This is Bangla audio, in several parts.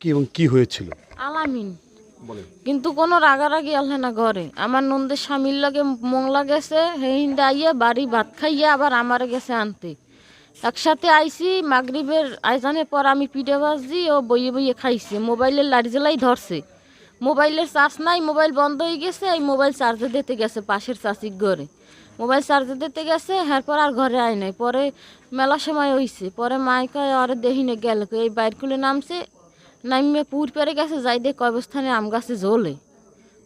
কি এবং কি হয়েছিল? আলামিন। কিন্তু কোনো রাগারাগি আলহে না ঘরে আমার নন্দের স্বামীর লগে মংলা গেছে হেইন্দা আইয়া বাড়ি ভাত খাইয়া আবার আমার গেছে আনতে। একসাথে আইছি মাগরিবের আইজানের পর আমি পিঠে ভাজি ও বইয়ে বইয়ে খাইছি। মোবাইলের লাড়ি জ্বালাই ধরছে। মোবাইলের চার্জ নাই মোবাইল বন্ধ হয়ে গেছে এই মোবাইল চার্জে দিতে গেছে পাশের চাষির ঘরে। মোবাইল চার্জে দিতে গেছে এরপর আর ঘরে আয় নাই। পরে মেলা সময় হইছে। পরে মায় কয় আরে দেহিনে গেল এই বাইর খুলে নামছে নামিয়ে পুর পেরে গেছে যাই দে কবস্থানে আম গাছে জ্বলে।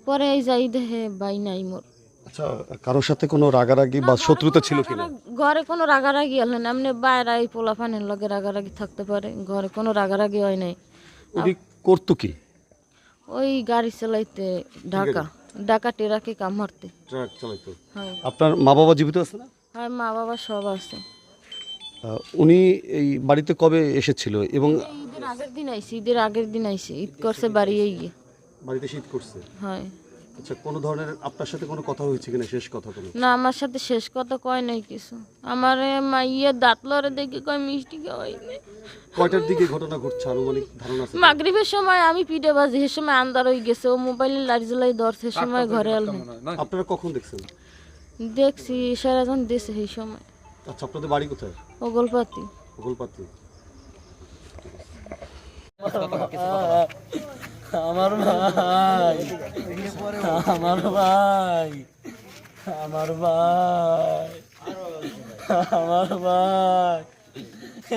পরে এই যাই দেখে বাই নাই মোর আচ্ছা কারোর সাথে কোনো রাগারাগি বা শত্রুতা ছিল কিনা? ঘরে কোনো রাগারাগি হল না এমনি বাইরে এই পোলা পানের লগে রাগারাগি থাকতে পারে ঘরে কোনো রাগারাগি হয় নাই। উনি করতো কি? ওই গাড়ি চালাইতে ঢাকা ঢাকা টেরাকে কাম মারতে। ট্রাক চালাইতো? হয়। আপনার মা বাবা জীবিত আছে না? হয় মা বাবা সব আছে। উনি এই বাড়িতে কবে এসেছিল এবং আগের দিন আইসি ঈদের আগের দিন আইসি ঈদ করছে বাড়ি গিয়ে বাড়িতে শীত করছে? হয়। আচ্ছা কোনো ধরনের আপনার সাথে কোনো কথা হয়েছে কিনা শেষ কথা কোনো? না আমার সাথে শেষ কথা কয় নাই কিছু। আমার মা ইয়ে দাঁত লড়ে দেখে কয় মিষ্টি খাওয়াই কয়টার দিকে ঘটনা ঘটছে? আনুমানিক ধারণা আছে মাগরিবের সময় আমি পিঠে বাজি সে সময় আন্দার হয়ে গেছে ও মোবাইলে লাড়ি জ্বালাই ধরছে সে সময় ঘরে এল আপনারা কখন দেখছেন? দেখছি সারাজন দেশে সেই সময়। আচ্ছা আপনাদের বাড়ি কোথায়? ওগলপাতি। গোলপাতি আমার ভাই আমার ভাই আমার ভাই আমার ভাই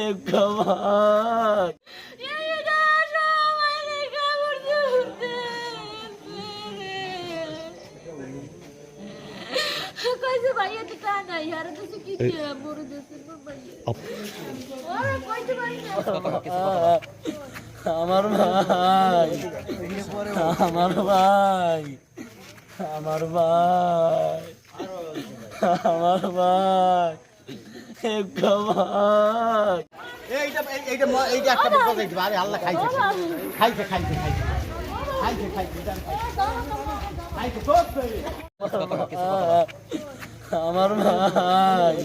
একটা ভাই। কইছে আমার ভাই। আমার ভাই। আমার ভাই। আমার ভাই। একটা ভাই। এইটা এইটা এইটা একটা বড় দিবা আরে আল্লাহ খাইছে। খাইছে খাইছে খাইছে। খাইছে খাইছে এটা খাইছে। আমার ভাই।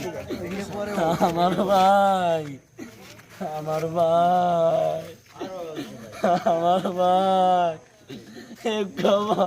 আমার ভাই। আমার ভাই। আমার ভাই ভাই